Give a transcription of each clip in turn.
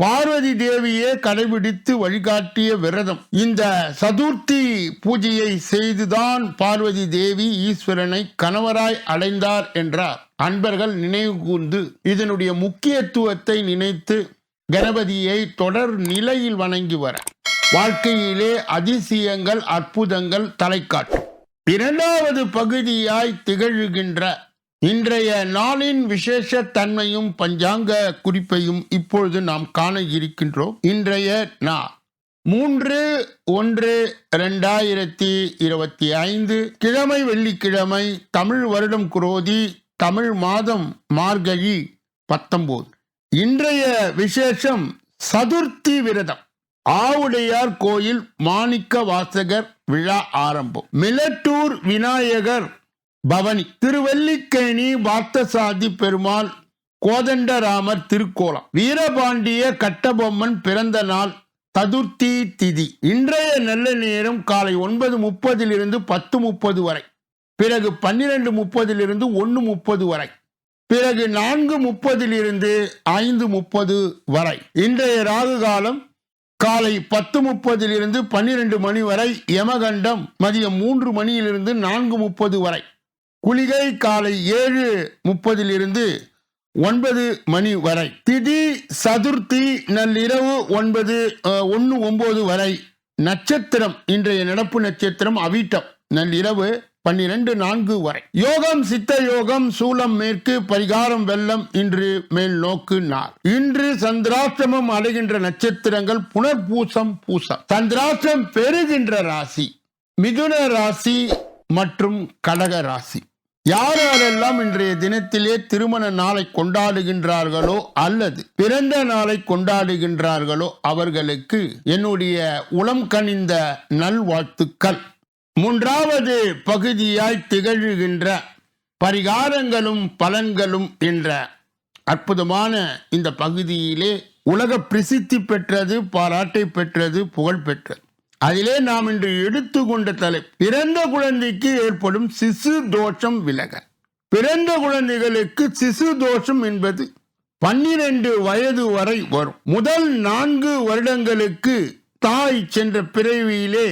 பார்வதி தேவியே கடைபிடித்து வழிகாட்டிய விரதம். இந்த சதுர்த்தி பூஜையை செய்துதான் பார்வதி தேவி ஈஸ்வரனை கணவராய் அடைந்தார் என்றார். அன்பர்கள் நினைவு கூர்ந்து இதனுடைய முக்கியத்துவத்தை நினைத்து கணபதியை தொடர் நிலையில் வணங்கி வர. வாழ்க்கையிலே அதிசயங்கள் அற்புதங்கள் தலை காட்டும் இரண்டாவது பகுதியாய் திகழ்கின்ற இன்றைய நாளின் விசேஷ தன்மையும் பஞ்சாங்க குறிப்பையும் இப்பொழுது நாம் காண இருக்கின்றோம். இன்றைய நாள் மூன்று ஒன்று ரெண்டாயிரத்தி இருபத்தி ஐந்து. கிழமை வெள்ளிக்கிழமை தமிழ் வருடம் குரோதி தமிழ் மாதம் மார்கழி பத்தொன்பது இன்றைய விசேஷம் சதுர்த்தி விரதம். ஆவுடையார் கோயில் மாணிக்க வாசகர் விழா ஆரம்பம். மிலட்டூர் விநாயகர் பவனி. திருவல்லிக்கேணி பார்த்தசாதி பெருமாள் கோதண்டராமர் திருக்கோலம் வீரபாண்டிய கட்டபொம்மன் பிறந்த நாள் ததுர்த்தி திதி. இன்றைய நல்ல நேரம் காலை ஒன்பது முப்பதிலிருந்து பத்து முப்பது வரை. பிறகு பன்னிரண்டு முப்பதிலிருந்து ஒன்று முப்பது வரை. பிறகு நான்கு முப்பதிலிருந்து ஐந்து முப்பது வரை. இன்றைய ராகு காலம் காலை பத்து முப்பதிலிருந்து பன்னிரண்டு மணி வரை. யமகண்டம் மதியம் மூன்று மணியிலிருந்து நான்கு முப்பது வரை. குளிகை காலை ஏழு முப்பதிலிருந்து ஒன்பது மணி வரை. திதி சதுர்த்தி நள்ளிரவு ஒன்பது ஒன்று ஒன்பது வரை. நட்சத்திரம் இன்றைய நடப்பு நட்சத்திரம் அவிட்டம். நள்ளிரவு பன்னிரண்டு நான்கு வரை. யோகம் சித்த யோகம் சூலம் மேற்கு பரிகாரம் வெள்ளம் இன்று மேல் நோக்கு நாள். இன்று சந்திராஷ்டமம் அடைகின்ற நட்சத்திரங்கள் புனர்பூசம் பூசம். சந்திராஷ்டம் பெறுகின்ற ராசி மிதுன ராசி மற்றும் கடக ராசி. யார் யாரெல்லாம் இன்றைய தினத்திலே திருமண நாளை கொண்டாடுகின்றார்களோ அல்லது பிறந்த நாளை கொண்டாடுகின்றார்களோ அவர்களுக்கு என்னுடைய உளம் கனிந்த நல்வாழ்த்துக்கள். மூன்றாவது பகுதியாய் திகழ்கின்ற பரிகாரங்களும் பலன்களும் என்ற அற்புதமான இந்த பகுதியிலே உலக பிரசித்தி பெற்றது பாராட்டை பெற்றது புகழ் பெற்றது. அதிலே நாம் இன்று எடுத்துக்கொண்ட தலை பிறந்த குழந்தைக்கு ஏற்படும் சிசு தோஷம் விலக. பிறந்த குழந்தைகளுக்கு சிசு தோஷம் என்பது பன்னிரண்டு வயது வரை வரும். முதல் நான்கு வருடங்களுக்கு தாய் சென்ற பிறவியிலே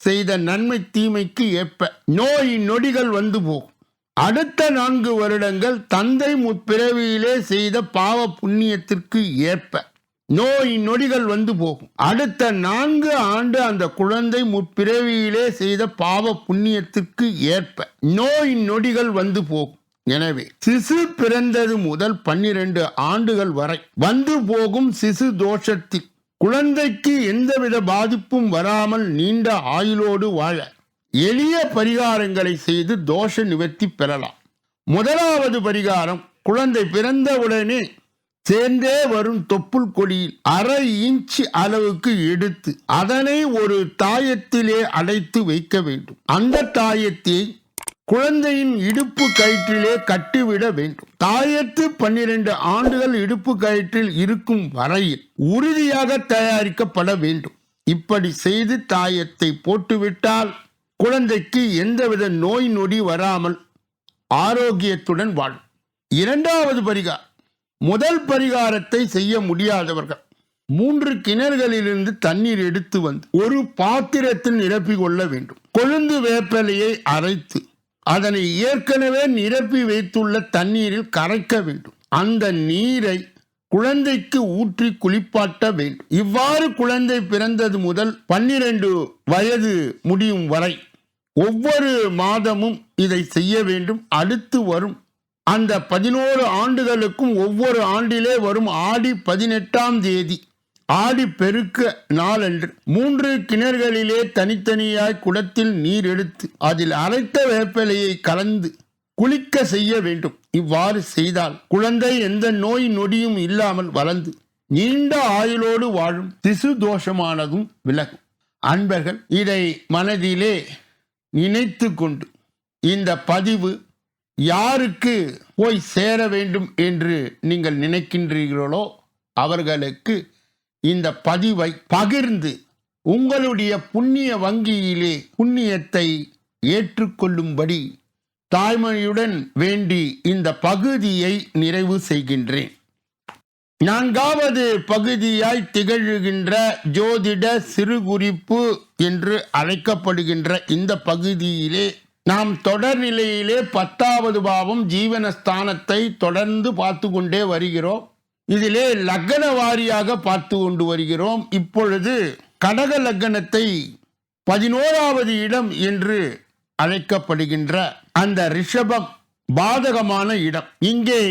செய்த நன்மை தீமைக்கு ஏற்ப நோய் நொடிகள் வந்து போகும். அடுத்த நான்கு வருடங்கள் தந்தை முற்பிறவியிலே செய்த பாவ புண்ணியத்திற்கு ஏற்ப நோய் நொடிகள் வந்து போகும். அடுத்த நான்கு ஆண்டு அந்த குழந்தை முற்பிறவியிலே செய்த பாவ புண்ணியத்திற்கு ஏற்ப நோய் நொடிகள் வந்து போகும். எனவே சிசு பிறந்தது முதல் பன்னிரண்டு ஆண்டுகள் வரை வந்து போகும் சிசு தோஷத்தில். குழந்தைக்கு எந்தவித பாதிப்பும் வராமல் நீண்ட ஆயுளோடு வாழ எளிய பரிகாரங்களை செய்து தோஷ நிவர்த்தி பெறலாம். முதலாவது பரிகாரம் குழந்தை பிறந்தவுடனே சேர்ந்தே வரும் தொப்புள் கொடியில் அரை இன்ச் அளவுக்கு எடுத்து அதனை ஒரு தாயத்திலே அடைத்து வைக்க வேண்டும். அந்த தாயத்தை குழந்தையின் இடுப்பு கயிற்றிலே கட்டிவிட வேண்டும். தாயத்து பன்னிரண்டு ஆண்டுகள் இடுப்பு கயிற்றில் இருக்கும் வரையில் உறுதியாக தயாரிக்கப்பட வேண்டும். இப்படி செய்து தாயத்தை போட்டுவிட்டால் குழந்தைக்கு எந்தவித நோய் நொடி வராமல் ஆரோக்கியத்துடன் வாழும். இரண்டாவது பரிகா முதல் பரிகாரத்தை செய்ய முடியாதவர்கள். மூன்று கிணறுகளிலிருந்து தண்ணீர் எடுத்து வந்து ஒரு பாத்திரத்தில் நிரப்பி கொள்ள வேண்டும். கொழுந்து வேப்பலையை அரைத்து அதனை ஏற்கனவே நிரப்பி வைத்துள்ள தண்ணீரில் கரைக்க வேண்டும். அந்த நீரை குழந்தைக்கு ஊற்றி குளிப்பாட்ட வேண்டும். இவ்வாறு குழந்தை பிறந்தது முதல் பன்னிரண்டு வயது முடியும் வரை ஒவ்வொரு மாதமும் இதை செய்ய வேண்டும். அடுத்து வரும் அந்த பதினோரு ஆண்டுகளுக்கும் ஒவ்வொரு ஆண்டிலே வரும் ஆடி பதினெட்டாம் தேதி ஆடி பெருக்க நாளன்று. மூன்று கிணறுகளிலே தனித்தனியாய் குடத்தில் நீர் எடுத்து அதில் அரைத்த வேப்பிலையை கலந்து குளிக்க செய்ய வேண்டும். இவ்வாறு செய்தால் குழந்தை எந்த நோய் நொடியும் இல்லாமல் வளர்ந்து நீண்ட ஆயுளோடு வாழும் திசு தோஷமானதும் விலகும். அன்பர்கள் இதை மனதிலே நினைத்து கொண்டு இந்த பதிவு யாருக்கு போய் சேர வேண்டும் என்று நீங்கள் நினைக்கின்றீர்களோ அவர்களுக்கு இந்த பதிவை பகிர்ந்து உங்களுடைய புண்ணிய வங்கியிலே புண்ணியத்தை ஏற்றுக்கொள்ளும்படி தாய்மொழியுடன் வேண்டி இந்த பகுதியை நிறைவு செய்கின்றேன். நான்காவது பகுதியாய் திகழ்கின்ற ஜோதிட சிறுகுறிப்பு என்று அழைக்கப்படுகின்ற இந்த பகுதியிலே நாம் தொடர் நிலையிலே பத்தாவது பாவம் ஜீவனஸ்தானத்தை தொடர்ந்து பார்த்து கொண்டே வருகிறோம். இதிலே லக்ன வாரியாக பார்த்து கொண்டு வருகிறோம். இப்பொழுது கடக லக்னத்தை பதினோராவது இடம் என்று அழைக்கப்படுகின்ற அந்த ரிஷபம் பாதகமான இடம். இங்கே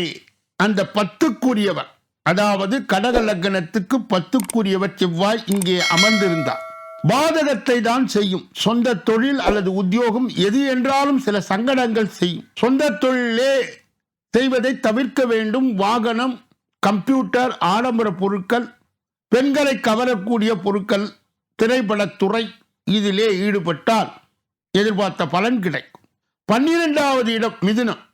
அந்த பத்துக்குரியவர் அதாவது கடக லக்னத்துக்கு பத்துக்குரியவர் செவ்வாய் இங்கே அமர்ந்திருந்தார். பாதகத்தை தான் செய்யும். சொந்த தொழில் அல்லது உத்தியோகம் எது என்றாலும் சில சங்கடங்கள் செய்யும். சொந்த தொழிலே செய்வதை தவிர்க்க வேண்டும். வாகனம் கம்ப்யூட்டர் ஆடம்பர பொருட்கள் பெண்களை கவரக்கூடிய பொருட்கள் திரைப்படத்துறை இதிலே ஈடுபட்டால் எதிர்பார்த்த பலன் கிடைக்கும். பன்னிரெண்டாவது இடம் மிதுனம்.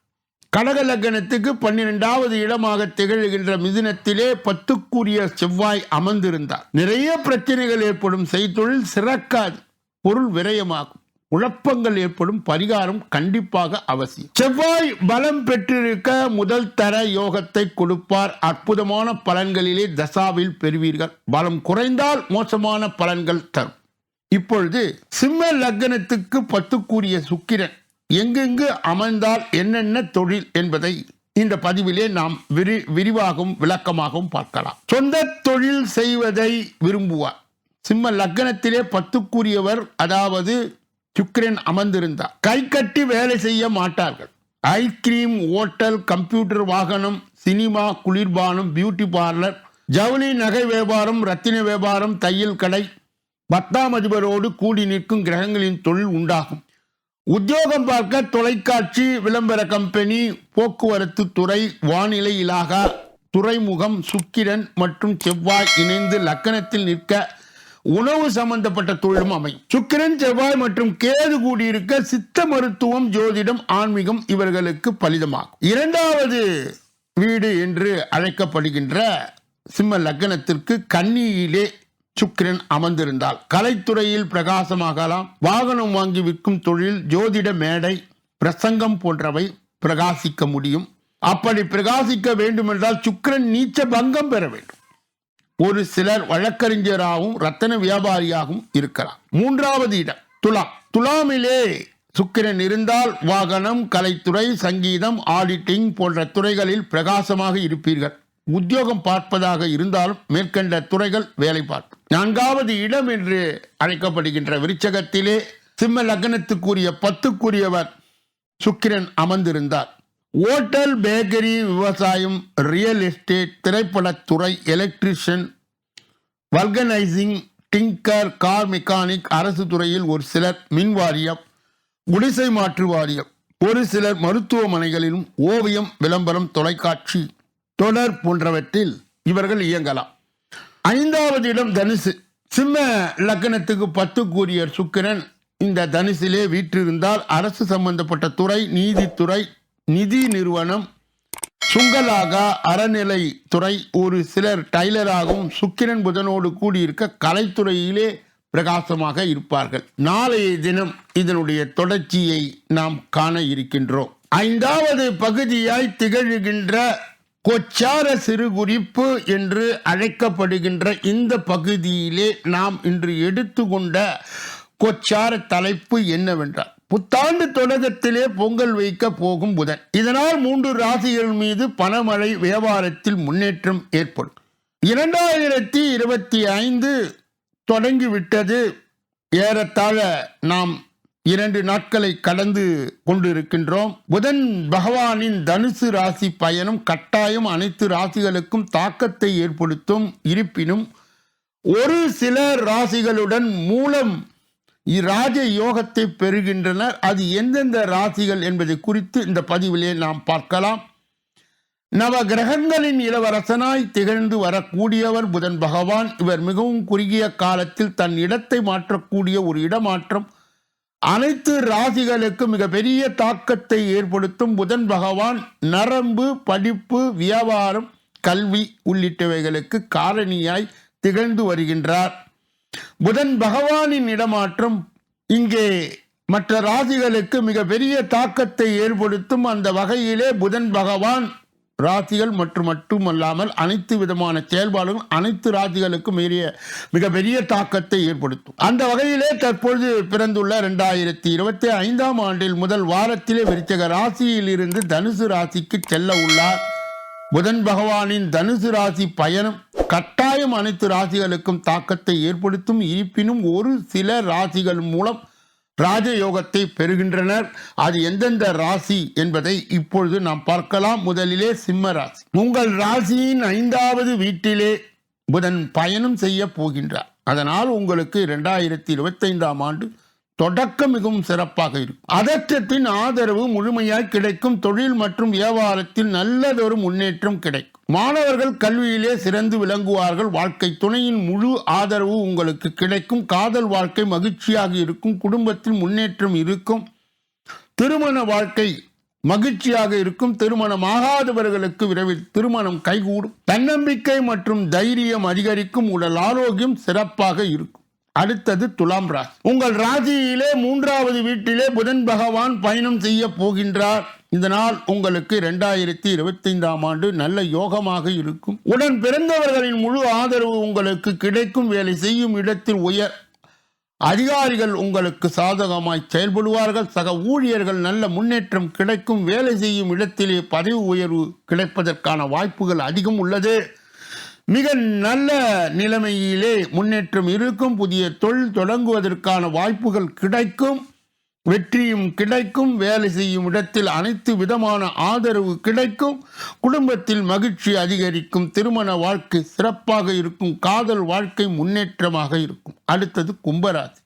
கடக லக்னத்துக்கு பன்னிரெண்டாவது இடமாக திகழ்கின்ற மிதினத்திலே பத்துக்குரிய செவ்வாய் அமர்ந்திருந்தார். நிறைய பிரச்சனைகள் ஏற்படும் செய்தொழில் சிறக்காது. பொருள் விரயமாகும். குழப்பங்கள் ஏற்படும். பரிகாரம் கண்டிப்பாக அவசியம். செவ்வாய் பலம் பெற்றிருக்க முதல் தர யோகத்தை கொடுப்பார். அற்புதமான பலன்களிலே தசாவில் பெறுவீர்கள். பலம் குறைந்தால் மோசமான பலன்கள் தரும். இப்பொழுது சிம்ம லக்னத்துக்கு பத்துக்குரிய சுக்கிரன். எங்கெங்கு அமர்ந்தால் என்னென்ன தொழில் என்பதை இந்த பதிவிலே நாம் விரி விரிவாகவும் விளக்கமாகவும் பார்க்கலாம். சொந்த தொழில் செய்வதை விரும்புவார். சிம்ம லக்னத்திலே பத்துக்குரியவர் அதாவது சுக்கிரன் அமர்ந்திருந்தார். கை கட்டி வேலை செய்ய மாட்டார்கள். ஐஸ்கிரீம் ஓட்டல் கம்ப்யூட்டர் வாகனம் சினிமா குளிர்பானம் பியூட்டி பார்லர் ஜவுளி நகை வியாபாரம் ரத்தின வியாபாரம் தையல் கடை பத்தாம் அதிபரோடு கூடி நிற்கும் கிரகங்களின் தொழில் உண்டாகும். உத்தியோகம் பார்க்க தொலைக்காட்சி விளம்பர கம்பெனி போக்குவரத்து துறை வானிலை இலாகா துறைமுகம் சுக்கிரன் மற்றும் செவ்வாய் இணைந்து லக்கணத்தில் நிற்க உணவு சம்பந்தப்பட்ட தொழிலும் அமையும். சுக்கிரன் செவ்வாய் மற்றும் கேது கூடியிருக்க சித்த மருத்துவம் ஜோதிடம் ஆன்மீகம் இவர்களுக்கு பலிதமாகும். இரண்டாவது வீடு என்று அழைக்கப்படுகின்ற சிம்ம லக்னத்திற்கு கன்னியிலே சுக்கிரன் அமர்ந்திருந்தால். கலைத்துறையில் பிரகாசமாகலாம். வாகனம் வாங்கி விற்கும் தொழில் ஜோதிட மேடை பிரசங்கம் போன்றவை பிரகாசிக்க முடியும். அப்படி பிரகாசிக்க வேண்டுமென்றால் சுக்கிரன் நீச்ச பங்கம் பெற வேண்டும். ஒரு சிலர் வழக்கறிஞராகவும் ரத்தன வியாபாரியாகவும் இருக்கலாம். மூன்றாவது இடம் துலாம். துலாமிலே சுக்கிரன் இருந்தால் வாகனம் கலைத்துறை சங்கீதம் ஆடிட்டிங் போன்ற துறைகளில் பிரகாசமாக இருப்பீர்கள். உத்தியோகம் பார்ப்பதாக இருந்தாலும் மேற்கண்ட துறைகள் வேலை பார்க்கும். நான்காவது இடம் என்று அழைக்கப்படுகின்ற விருச்சகத்திலே சிம்ம லக்னத்துக்குரிய பத்துக்குரியவர் சுக்கிரன் அமர்ந்திருந்தார். ஓட்டல் பேக்கரி விவசாயம் real estate திரைப்படத்துறை electrician vulcanising tinker car mechanic அரசு துறையில் ஒரு சிலர் மின் வாரியம் குடிசை மாற்று வாரியம் ஒரு சிலர் மருத்துவமனைகளிலும் ஓவியம் விளம்பரம் தொலைக்காட்சி தொடர் போன்றவற்றில் இவர்கள் இயங்கலாம். ஐந்தாவது இடம் தனுசு. சிம்ம லக்னத்துக்கு பத்து கூறியர் சுக்கிரன் இந்த தனுசிலே வீற்றிருந்தால் அரசு சம்பந்தப்பட்ட துறை நீதித்துறை நிதி நிறுவனம் சுங்கலாக அறநிலை துறை ஒரு சிலர் டைலராகவும் சுக்கிரன் புதனோடு கூடியிருக்க கலைத்துறையிலே பிரகாசமாக இருப்பார்கள். நாளைய தினம் இதனுடைய தொடர்ச்சியை நாம் காண இருக்கின்றோம். ஐந்தாவது பகுதியாய் திகழ்கின்ற கொச்சார சிறுகுறிப்பு என்று அழைக்கப்படுகின்ற இந்த பகுதியிலே நாம் இன்று எடுத்துக்கொண்ட கொச்சார தலைப்பு என்னவென்றால் புத்தாண்டு தொடக்கத்திலே பொங்கல் வைக்க போகும் புதன். இதனால் மூன்று ராசிகள் மீது பணமழை வியாபாரத்தில் முன்னேற்றம் ஏற்படும். இரண்டாயிரத்தி இருபத்தி ஐந்து தொடங்கிவிட்டது. ஏறத்தாழ நாம் இரண்டு நாட்களை கடந்து கொண்டிருக்கின்றோம். புதன் பகவானின் தனுசு ராசி பயணம் கட்டாயம் அனைத்து ராசிகளுக்கும் தாக்கத்தை ஏற்படுத்தும். இருப்பினும் ஒரு சில ராசிகளுடன் மூலம் இராஜ யோகத்தை பெறுகின்றனர். அது எந்தெந்த ராசிகள் என்பதை குறித்து இந்த பதிவிலே நாம் பார்க்கலாம். நவ கிரகங்களின் இளவரசனாய் திகழ்ந்து வரக்கூடியவர் புதன் பகவான். இவர் மிகவும் குறுகிய காலத்தில் தன் இடத்தை மாற்றக்கூடிய ஒரு இடமாற்றம் அனைத்து ராசிகளுக்கும் மிகப்பெரிய தாக்கத்தை ஏற்படுத்தும் புதன் பகவான் நரம்பு படிப்பு வியாபாரம் கல்வி உள்ளிட்டவைகளுக்கு காரணியாய் திகழ்ந்து வருகின்றார். புதன் பகவானின் இடமாற்றம் இங்கே மற்ற ராசிகளுக்கு மிகப்பெரிய தாக்கத்தை ஏற்படுத்தும் அந்த வகையிலே புதன் பகவான் ராசிகள் மற்றும் மட்டுமல்லாமல் அனைத்து விதமான செயல்பாடுகள் அனைத்து ராசிகளுக்கும் மீறிய மிகப்பெரிய தாக்கத்தை ஏற்படுத்தும். அந்த வகையிலே தற்பொழுது பிறந்துள்ள இரண்டாயிரத்தி இருபத்தி ஐந்தாம் ஆண்டில் முதல் வாரத்திலே விருச்சக ராசியில் இருந்து தனுசு ராசிக்கு செல்ல உள்ளார். புதன் பகவானின் தனுசு ராசி பயணம் கட்டாயம் அனைத்து ராசிகளுக்கும் தாக்கத்தை ஏற்படுத்தும். இருப்பினும் ஒரு சில ராசிகள் மூலம் ராஜயோகத்தை பெறுகின்றனர். அது எந்தெந்த ராசி என்பதை இப்பொழுது நாம் பார்க்கலாம். முதலிலே சிம்ம ராசி. உங்கள் ராசியின் ஐந்தாவது வீட்டிலே புதன் பயணம் செய்ய போகின்றார். அதனால் உங்களுக்கு இரண்டாயிரத்தி இருபத்தைந்தாம் ஆண்டு தொடக்கம் மிகவும் சிறப்பாக இருக்கும். அதற்றத்தின் ஆதரவு முழுமையாய் கிடைக்கும். தொழில் மற்றும் வியாபாரத்தில் நல்லதொரு முன்னேற்றம் கிடைக்கும். மாணவர்கள் கல்வியிலே சிறந்து விளங்குவார்கள். வாழ்க்கை துணையின் முழு ஆதரவு உங்களுக்கு கிடைக்கும். காதல் வாழ்க்கை மகிழ்ச்சியாக இருக்கும். குடும்பத்தில் முன்னேற்றம் இருக்கும். திருமண வாழ்க்கை மகிழ்ச்சியாக இருக்கும். திருமணமாகாதவர்களுக்கு விரைவில் திருமணம் கைகூடும். தன்னம்பிக்கை மற்றும் தைரியம் அதிகரிக்கும். உடல் ஆரோக்கியம் சிறப்பாக இருக்கும். அடுத்தது துலாம் ராசி. உங்கள் ராசியிலே மூன்றாவது வீட்டிலே புதன் பகவான் பயணம் செய்ய போகின்றார். இதனால் உங்களுக்கு இரண்டாயிரத்தி இருபத்தைந்தாம் ஆண்டு நல்ல யோகமாக இருக்கும். உடன் பிறந்தவர்களின் முழு ஆதரவு உங்களுக்கு கிடைக்கும். வேலை செய்யும் இடத்தில் உயர் அதிகாரிகள் உங்களுக்கு சாதகமாய் செயல்படுவார்கள். சக ஊழியர்கள் நல்ல முன்னேற்றம் கிடைக்கும். வேலை செய்யும் இடத்திலே பதவி உயர்வு கிடைப்பதற்கான வாய்ப்புகள் அதிகம் உள்ளது. மிக நல்ல நிலைமையிலே முன்னேற்றம் இருக்கும் புதிய தொழில் தொடங்குவதற்கான வாய்ப்புகள் கிடைக்கும் வெற்றியும் கிடைக்கும் வேலை செய்யும் இடத்தில் அனைத்து விதமான ஆதரவு கிடைக்கும் குடும்பத்தில் மகிழ்ச்சி அதிகரிக்கும் திருமண வாழ்க்கை சிறப்பாக இருக்கும் காதல் வாழ்க்கை முன்னேற்றமாக இருக்கும். அடுத்தது கும்பராசி.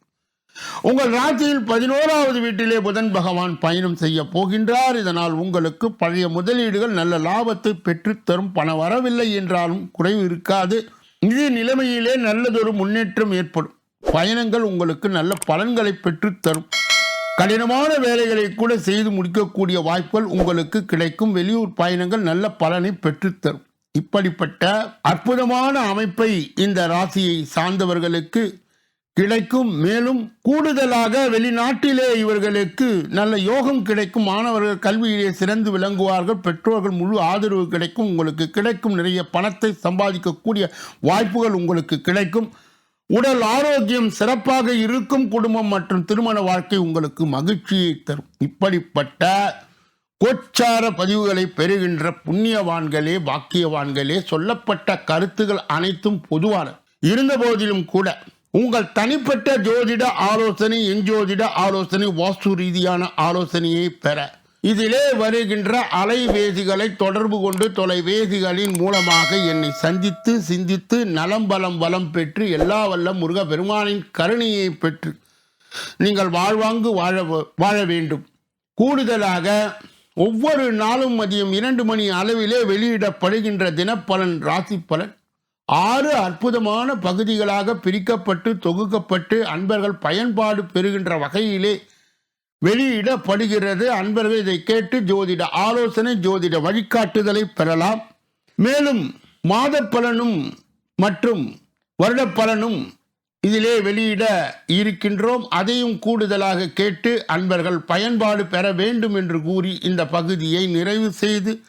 உங்கள் ராசியில் பதினோராவது வீட்டிலே புதன் பகவான் பயணம் செய்ய போகின்றார். இதனால் உங்களுக்கு பழைய முதலீடுகள் நல்ல லாபத்தை பெற்றுத்தரும் பண வரவில்லை என்றாலும் குறைவு இருக்காது. நிதி நிலைமையிலே நல்லதொரு முன்னேற்றம் ஏற்படும். பயணங்கள் உங்களுக்கு நல்ல பலன்களை பெற்றுத்தரும் கடினமான வேலைகளை கூட செய்து முடிக்கக்கூடிய வாய்ப்புகள் உங்களுக்கு கிடைக்கும். வெளியூர் பயணங்கள் நல்ல பலனை பெற்றுத்தரும் இப்படிப்பட்ட அற்புதமான அமைப்பை இந்த ராசியை சார்ந்தவர்களுக்கு கிடைக்கும் மேலும் கூடுதலாக வெளிநாட்டிலே இவர்களுக்கு நல்ல யோகம் கிடைக்கும். மாணவர்கள் கல்வியிலே சிறந்து விளங்குவார்கள். பெற்றோர்கள் முழு ஆதரவு கிடைக்கும். உங்களுக்கு கிடைக்கும். நிறைய பணத்தை சம்பாதிக்கக்கூடிய வாய்ப்புகள் உங்களுக்கு கிடைக்கும். உடல் ஆரோக்கியம் சிறப்பாக இருக்கும். குடும்பம் மற்றும் திருமண வாழ்க்கை உங்களுக்கு மகிழ்ச்சியை தரும். இப்படிப்பட்ட கோச்சார பதிவுகளை பெறுகின்ற புண்ணியவான்களே பாக்கியவான்களே சொல்லப்பட்ட கருத்துகள் அனைத்தும் பொதுவான இருந்த போதிலும் கூட உங்கள் தனிப்பட்ட ஜோதிட ஆலோசனை எஞ்சோதிட ஆலோசனை வாஸ்து ரீதியான ஆலோசனையை பெற. இதிலே வருகின்ற அலைவேதிகளை தொடர்பு கொண்டு தொலைவேதிகளின் மூலமாக என்னை சந்தித்து சிந்தித்து நலம் பலம் வளம் பெற்று எல்லா வல்ல முருக பெருமானின் கருணையை பெற்று நீங்கள் வாழ்வாங்கு வாழ வாழ வேண்டும். கூடுதலாக ஒவ்வொரு நாளும் மதியம் இரண்டு மணி அளவிலே வெளியிடப்படுகின்ற தினப்பலன் ராசி பலன் ஆறு அற்புதமான பகுதிகளாக பிரிக்கப்பட்டு தொகுக்கப்பட்டு அன்பர்கள் பயன்பாடு பெறுகின்ற வகையிலே வெளியிடப்படுகிறது. அன்பர்கள் இதை கேட்டு ஜோதிட ஆலோசனை ஜோதிட வழிகாட்டுதலை பெறலாம். மேலும் மாத பலனும் மற்றும் வருட பலனும் இதிலே வெளியிட இருக்கின்றோம். அதையும் கூடுதலாக கேட்டு அன்பர்கள் பயன்பாடு பெற வேண்டும் என்று கூறி இந்த பகுதியை நிறைவு செய்து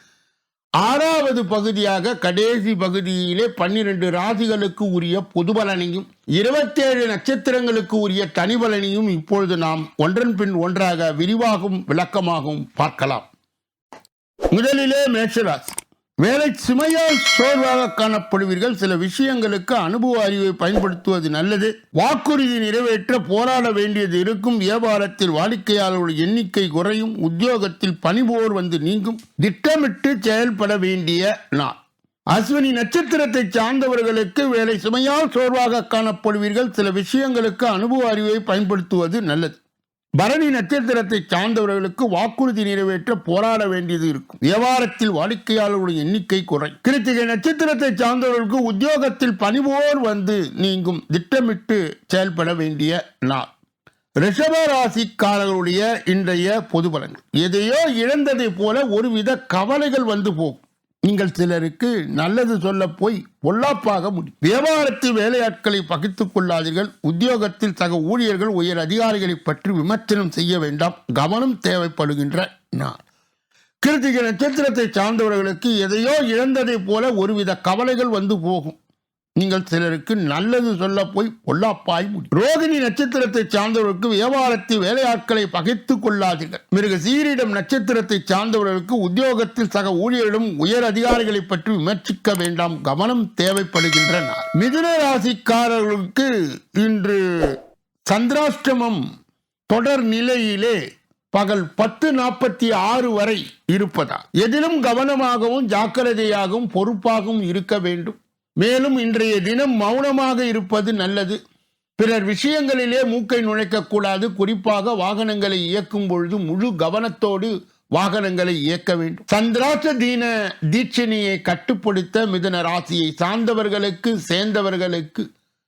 ஆறாவது பகுதியாக கடைசி பகுதியிலே பன்னிரண்டு ராசிகளுக்கு உரிய பொது பலனையும் இருபத்தேழு நட்சத்திரங்களுக்கு உரிய தனி பலனையும் இப்பொழுது நாம் ஒன்றன் பின் ஒன்றாக விரிவாகவும் விளக்கமாகவும் பார்க்கலாம். முதலிலே மேஷராசி. வேலை சுமையால் சோர்வாக காணப்படுவீர்கள். சில விஷயங்களுக்கு அனுபவ அறிவை பயன்படுத்துவது நல்லது. வாக்குறுதி நிறைவேற்ற போராட வேண்டியது இருக்கும். வியாபாரத்தில் வாடிக்கையாளர்கள் எண்ணிக்கை குறையும். உத்தியோகத்தில் பணிபோர் வந்து நீங்கும். திட்டமிட்டு செயல்பட வேண்டிய நாள். அஸ்வினி நட்சத்திரத்தை சார்ந்தவர்களுக்கு வேலை சுமையால் சோர்வாக காணப்படுவீர்கள். சில விஷயங்களுக்கு அனுபவ அறிவை பயன்படுத்துவது நல்லது. பரணி நட்சத்திரத்தை சார்ந்தவர்களுக்கு வாக்குறுதி நிறைவேற்ற போராட வேண்டியது இருக்கும். வியாபாரத்தில் வாடிக்கையாளர்களுடைய எண்ணிக்கை குறை. கிருத்திகை நட்சத்திரத்தை சார்ந்தவர்களுக்கு உத்தியோகத்தில் பணிவோர் வந்து நீங்கும் திட்டமிட்டு செயல்பட வேண்டிய நாள். ரிஷப ராசிக்காரர்களுடைய இன்றைய பொது பலன்கள். எதையோ இழந்ததை போல ஒருவித கவலைகள் வந்து போகும். நீங்கள் சிலருக்கு நல்லது சொல்ல போய் பொல்லாப்பாக முடியும் வியாபாரத்தில் வேலையாட்களை பகித்துக் கொள்ளாதீர்கள். உத்தியோகத்தில் சக ஊழியர்கள் உயர் அதிகாரிகளை பற்றி விமர்சனம் செய்ய வேண்டாம். கவனம் தேவைப்படுகின்ற நாள். கிருத்திகை நட்சத்திரத்தை சார்ந்தவர்களுக்கு எதையோ இழந்ததைப் போல ஒருவித கவலைகள் வந்து போகும். நீங்கள் சிலருக்கு நல்லது சொல்ல போய் பொல்லாப்பாய் முடியும். ரோகிணி நட்சத்திரத்தை சார்ந்தவர்களுக்கு வியாபாரத்தில் வேலையாட்களை பகைத்துக் கொள்ளாதீர்கள். மிருக சீரிடம் நட்சத்திரத்தை சார்ந்தவர்களுக்கு உத்தியோகத்தில் சக ஊழியரிடம் உயர் அதிகாரிகளை பற்றி விமர்சிக்க வேண்டாம். கவனம் தேவைப்படுகின்றன. மிதுன ராசிக்காரர்களுக்கு இன்று சந்திராஷ்டமம் தொடர் நிலையிலே பகல் பத்து நாற்பத்தி ஆறு வரை இருப்பதா எதிலும் கவனமாகவும் ஜாக்கிரதையாகவும் பொறுப்பாகவும் இருக்க வேண்டும். மேலும் இன்றைய தினம் மௌனமாக இருப்பது நல்லது. பிறர் விஷயங்களிலே மூக்கை நுழைக்கக்கூடாது. குறிப்பாக வாகனங்களை இயக்கும் பொழுது முழு கவனத்தோடு வாகனங்களை இயக்க வேண்டும். சந்திராச தீன தீட்சணியை கட்டுப்படுத்த மிதன ராசியை சார்ந்தவர்களுக்கு சேர்ந்தவர்களுக்கு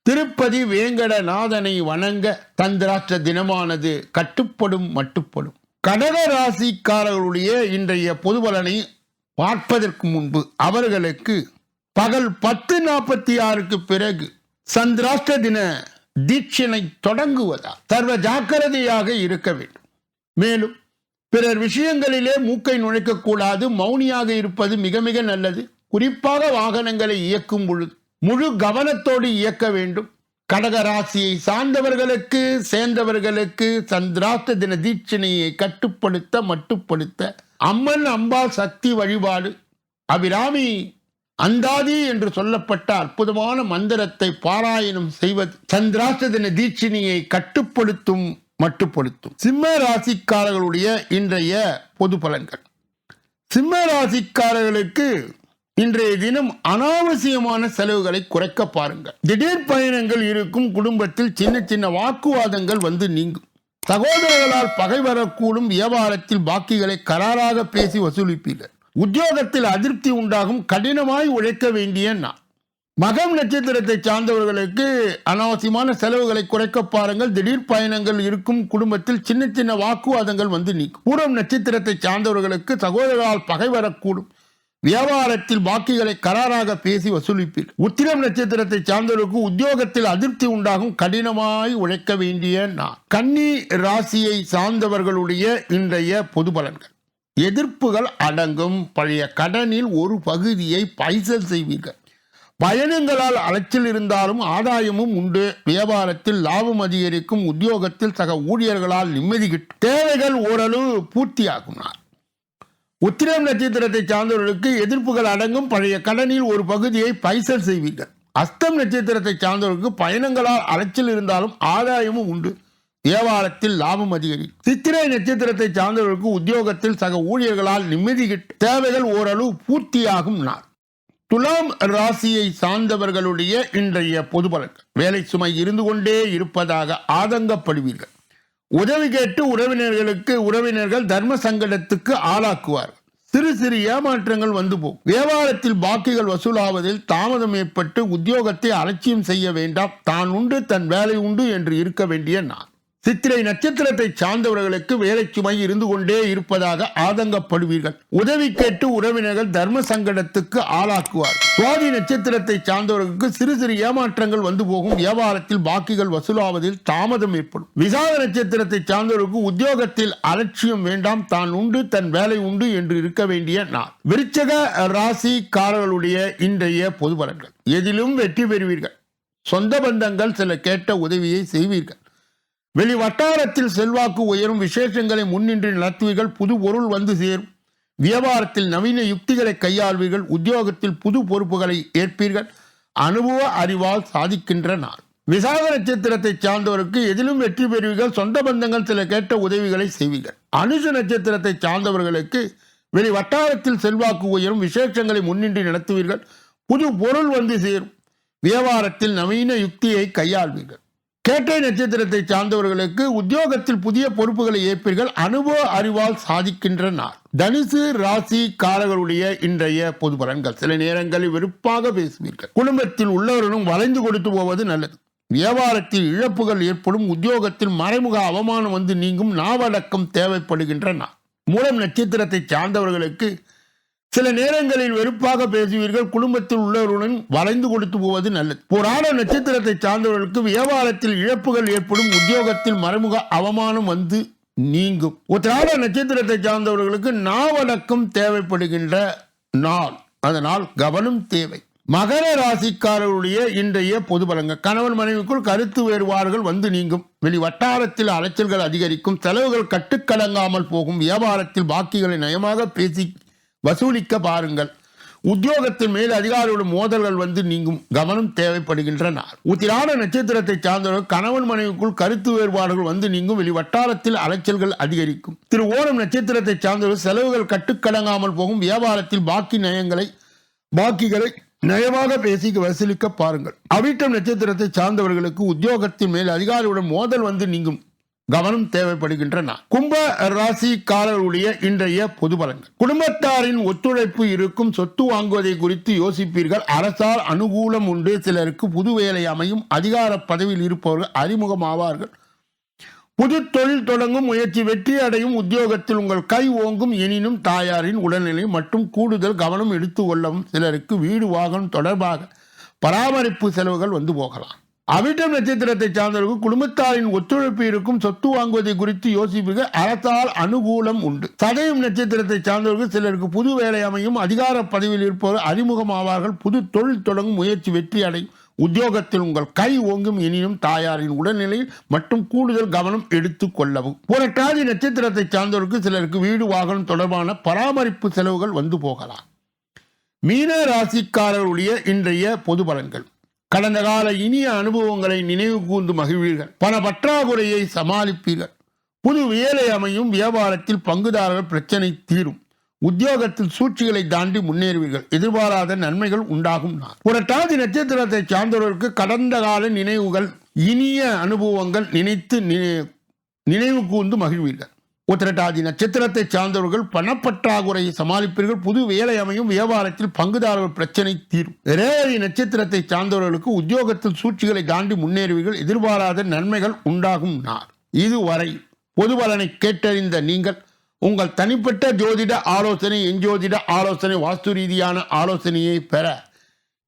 திருப்பதி வேங்கடநாதனை வணங்க சந்திராஷ்ட தினமானது கட்டுப்படும் மட்டுப்படும். கடக ராசிக்காரர்களுடைய இன்றைய பொதுபலனை பார்ப்பதற்கு முன்பு அவர்களுக்கு பகல் பத்து நாற்பத்தி ஆறுக்கு பிறகு சந்திராஷ்ட தின தீட்சணை தொடங்குவதா? சர்வ ஜாக்கிரதையாக இருக்க வேண்டும். மேலும் பிறர் விஷயங்களிலே மூக்கை நுழைக்கக்கூடாது மௌனியாக இருப்பது மிக மிக நல்லது. குறிப்பாக வாகனங்களை இயக்கும் பொழுது முழு கவனத்தோடு இயக்க வேண்டும். கடக ராசியை சார்ந்தவர்களுக்கு சேர்ந்தவர்களுக்கு சந்திராஷ்ட தின தீட்சணையை கட்டுப்படுத்த மட்டுப்படுத்த அம்மன் அம்பா சக்தி வழிபாடு அபிராமி அந்தாதி என்று சொல்லப்பட்ட அற்புதமான மந்திரத்தை பாராயணம் செய்வது சந்திராஷ்ட தின தீட்சிணியை கட்டுப்படுத்தும் மட்டுப்படுத்தும். சிம்ம ராசிக்காரர்களுடைய இன்றைய பொது பலன்கள். சிம்ம ராசிக்காரர்களுக்கு இன்றைய தினம் அனாவசியமான செலவுகளை குறைக்க பாருங்கள். திடீர் பயணங்கள் இருக்கும் குடும்பத்தில் சின்ன சின்ன வாக்குவாதங்கள் வந்து நீங்கும். சகோதரர்களால் பகை வரக்கூடும் வியாபாரத்தில் பாக்கிகளை கராராக பேசி வசூலிப்பீர்கள். உத்தியோகத்தில் அதிருப்தி உண்டாகும் கடினமாய் உழைக்க வேண்டிய நான் மகம் நட்சத்திரத்தை சார்ந்தவர்களுக்கு அனாவசியமான செலவுகளை குறைக்க பாருங்கள். திடீர் பயணங்கள் இருக்கும் குடும்பத்தில் சின்ன சின்ன வாக்குவாதங்கள் வந்து நீக்கும். பூரம் நட்சத்திரத்தை சார்ந்தவர்களுக்கு சகோதரால் பகை வரக்கூடும். வியாபாரத்தில் பாக்கிகளை கராராக பேசி வசூலிப்பீர். உத்திரம் நட்சத்திரத்தை சார்ந்தவருக்கு உத்தியோகத்தில் அதிருப்தி உண்டாகும் கடினமாய் உழைக்க வேண்டிய நான் கன்னி ராசியை சார்ந்தவர்களுடைய இன்றைய பொது பலன்கள். எதிர்ப்புகள் அடங்கும். பழைய கடனில் ஒரு பகுதியை பைசல் செய்வீர்கள். பயணங்களால் அலைச்சல் இருந்தாலும் ஆதாயமும் உண்டு. வியாபாரத்தில் லாபம் அதிகரிக்கும். உத்தியோகத்தில் சக ஊழியர்களால் நிம்மதி கிட்டும் தேவைகள் ஓரளவு பூர்த்தியாகும்? உத்திரம் நட்சத்திரத்தை சார்ந்தவர்களுக்கு எதிர்ப்புகள் அடங்கும். பழைய கடனில் ஒரு பகுதியை பைசல் செய்வீர்கள். அஸ்தம் நட்சத்திரத்தை சார்ந்தவர்களுக்கு பயணங்களால் அலைச்சல் இருந்தாலும் ஆதாயமும் உண்டு. வியாபாரத்தில் லாபம் அதிகரிக்கும் சித்திரை நட்சத்திரத்தை சார்ந்தவர்களுக்கு உத்தியோகத்தில் சக ஊழியர்களால் நிம்மதி தேவைகள் ஓரளவு பூர்த்தியாகும் நாள். துலாம் ராசியை சார்ந்தவர்களுடைய இன்றைய பொது பலன்கள் வேலை சுமை இருந்து கொண்டே இருப்பதாக ஆதங்கப்படுவீர்கள். உதவி கேட்டு உறவினர்களுக்கு உறவினர்கள் தர்ம சங்கடத்துக்கு ஆளாக்குவார்கள். சிறு சிறு ஏமாற்றங்கள் வந்து போகும். வியாபாரத்தில் பாக்கிகள் வசூலாவதில் தாமதம் ஏற்பட்டு உத்தியோகத்தை அலட்சியம் செய்ய வேண்டாம். தான் உண்டு தன் வேலை உண்டு என்று இருக்க வேண்டிய நான் சித்திரை நட்சத்திரத்தை சார்ந்தவர்களுக்கு வேலை சுமை இருந்து கொண்டே இருப்பதாக ஆதங்கப்படுவீர்கள். உதவி கேட்டு உறவினர்கள் தர்ம சங்கடத்துக்கு ஆளாக்குவார். சுவாதி நட்சத்திரத்தை சார்ந்தவர்களுக்கு சிறு சிறு ஏமாற்றங்கள் வந்து போகும். வியாபாரத்தில் பாக்கிகள் வசூலாவதில் தாமதம் ஏற்படும். விசாக நட்சத்திரத்தை சார்ந்தவர்களுக்கு உத்தியோகத்தில் அலட்சியம் வேண்டாம். தான் உண்டு தன் வேலை உண்டு என்று இருக்க வேண்டிய நான் விருச்சக ராசிக்காரர்களுடைய இன்றைய பொது பலன்கள். எதிலும் வெற்றி பெறுவீர்கள். சொந்த பந்தங்கள் சில கேட்ட உதவியை செய்வீர்கள். வெளி வட்டாரத்தில் செல்வாக்கு உயரும் விசேஷங்களை முன்னின்று நடத்துவீர்கள் புது பொருள் வந்து சேரும். வியாபாரத்தில் நவீன யுக்திகளை கையாள்வீர்கள் உத்தியோகத்தில் புது பொறுப்புகளை ஏற்பீர்கள். அனுபவ அறிவால் சாதிக்கின்ற நாள். விசாக நட்சத்திரத்தை சார்ந்தவருக்கு எதிலும் வெற்றி பெறுவீர்கள் சொந்த பந்தங்கள் சில கேட்ட உதவிகளை செய்வீர்கள். அனுச நட்சத்திரத்தை சார்ந்தவர்களுக்கு வெளி வட்டாரத்தில் செல்வாக்கு உயரும் விசேஷங்களை முன்னின்று நடத்துவீர்கள் புது பொருள் வந்து சேரும். வியாபாரத்தில் நவீன யுக்தியை கையாள்வீர்கள். கேட்டை நட்சத்திரத்தை சார்ந்தவர்களுக்கு உத்தியோகத்தில் புதிய பொறுப்புகளை ஏற்பீர்கள். அனுபவ அறிவால் சாதிக்கின்ற நாள். தனுசு ராசி காரர்களுடைய இன்றைய பொது பலன்கள். சில நேரங்களில் வெறுப்பாக பேசுவீர்கள். குடும்பத்தில் உள்ளவர்களும் வளைந்து கொடுத்து போவது நல்லது. வியாபாரத்தில் இழப்புகள் ஏற்படும். உத்தியோகத்தில் மறைமுக அவமானம் வந்து நீங்கும். நாவடக்கம் தேவைப்படுகின்ற நாள். மூலம் நட்சத்திரத்தை சார்ந்தவர்களுக்கு சில நேரங்களில் வெறுப்பாக பேசுவீர்கள். குடும்பத்தில் உள்ளவருடன் வளைந்து கொடுத்து போவது நல்லது. புராண நட்சத்திரத்தை சார்ந்தவர்களுக்கு வியாபாரத்தில் இழப்புகள் ஏற்படும். உத்தியோகத்தில் மறைமுக அவமானம் வந்து நீங்கும். உத்திராட நட்சத்திரத்தை சார்ந்தவர்களுக்கு நாவடக்கம் தேவைப்படுகின்ற நாள். அதனால் கவனம் தேவை. மகர ராசிக்காரருடைய இன்றைய பொது பலங்கள் கணவன் மனைவிக்குள் கருத்து வேறுபாடுகள் வந்து நீங்கும். வெளி வட்டாரத்தில் அலைச்சல்கள் அதிகரிக்கும். செலவுகள் கட்டுக்கடங்காமல் போகும். வியாபாரத்தில் பாக்கிகளை நயமாக பேசி வசூலிக்க பாருங்கள். உத்தியோகத்தின் மேல் அதிகாரியோட மோதல்கள் வந்து நீங்கும் கவனம் தேவைப்படுகின்றன உத்திராட நட்சத்திரத்தை சார்ந்தவர்கள் கணவன் மனைவிக்குள் கருத்து வேறுபாடுகள் வந்து நீங்கும் வெளி வட்டாரத்தில் அலைச்சல்கள் அதிகரிக்கும். திரு ஓணம் நட்சத்திரத்தை சார்ந்தவர்கள் செலவுகள் கட்டுக்கடங்காமல் போகும் வியாபாரத்தில் பாக்கி நயங்களை பாக்கிகளை நயமாக பேசி வசூலிக்க பாருங்கள். அவிட்டம் நட்சத்திரத்தை சார்ந்தவர்களுக்கு உத்தியோகத்தின் மேல் அதிகாரியுடன் மோதல் வந்து நீங்கும். கவனம் தேவைப்படுகின்றன. கும்ப ராசிக்காரருடைய இன்றைய பொது பலன்கள். குடும்பத்தாரின் ஒத்துழைப்பு இருக்கும் சொத்து வாங்குவதை குறித்து யோசிப்பீர்கள். அரசால் அனுகூலம் உண்டு. சிலருக்கு புது வேலை அமையும். அதிகார பதவியில் இருப்பவர்கள் அறிமுகமாவார்கள். புது தொழில் தொடங்கும் முயற்சி வெற்றி அடையும் உத்தியோகத்தில் உங்கள் கை ஓங்கும் எனினும் தாயாரின் உடல்நிலை மற்றும் கூடுதல் கவனம் எடுத்து கொள்ளவும் சிலருக்கு வீடு வாகனம் தொடர்பாக பராமரிப்பு செலவுகள் வந்து போகலாம். அவிட்டம் நட்சத்திரத்தை சார்ந்தவர்கள் குடும்பத்தாரின் ஒத்துழைப்பு இருக்கும் சொத்து வாங்குவதை குறித்து யோசிப்பீர்கள். அரசால் அனுகூலம் உண்டு. சதயம் நட்சத்திரத்தை சார்ந்தவர்கள் சிலருக்கு புது வேலை அமையும் அதிகார பதவியில் இருப்பவர் அறிமுகமாவார்கள் புது தொழில் தொடங்கும் முயற்சி வெற்றி அடையும். உத்தியோகத்தில் உங்கள் கை ஓங்கும் எனினும் தாயாரின் உடல்நிலையில் மற்றும் கூடுதல் கவனம் எடுத்துக் கொள்ளவும். புரட்டாதி நட்சத்திரத்தை சார்ந்தவருக்கு சிலருக்கு வீடு வாகனம் தொடர்பான பராமரிப்பு செலவுகள் வந்து போகலாம். மீன ராசிக்காரருடைய இன்றைய பொது பலன்கள். கடந்த கால இனிய அனுபவங்களை நினைவு கூர்ந்து மகிழ்வீர்கள். பண பற்றாக்குறையை சமாளிப்பீர்கள். புது வேலை அமையும் வியாபாரத்தில் பங்குதாரர்கள் பிரச்சனை தீரும். உத்தியோகத்தில் சூழ்ச்சிகளை தாண்டி முன்னேறுவீர்கள். எதிர்பாராத நன்மைகள் உண்டாகும் நாள். புரட்டாதி நட்சத்திரத்தை சார்ந்தவர்களுக்கு கடந்த கால நினைவுகள் இனிய அனுபவங்கள் நினைத்து நினைவு கூர்ந்து மகிழ்வீர்கள். உத்திரட்டாதி நட்சத்திரத்தை சார்ந்தவர்கள் பணப்பற்றாக்குறையை சமாளிப்பீர்கள். புது வேலை அமையும். வியாபாரத்தில் பங்குதாரர்கள் பிரச்சனை தீரும். ரேவதி நட்சத்திரத்தை சார்ந்தவர்களுக்கு உத்தியோகத்தில் சூழ்ச்சிகளை தாண்டி முன்னேறுவீர்கள். எதிர்பாராத நன்மைகள் உண்டாகும் நார் இதுவரை பொது பலனை கேட்டறிந்த நீங்கள் உங்கள் தனிப்பட்ட ஜோதிட ஆலோசனை எஞ்சோதிட ஆலோசனை வாஸ்து ரீதியான ஆலோசனையை பெற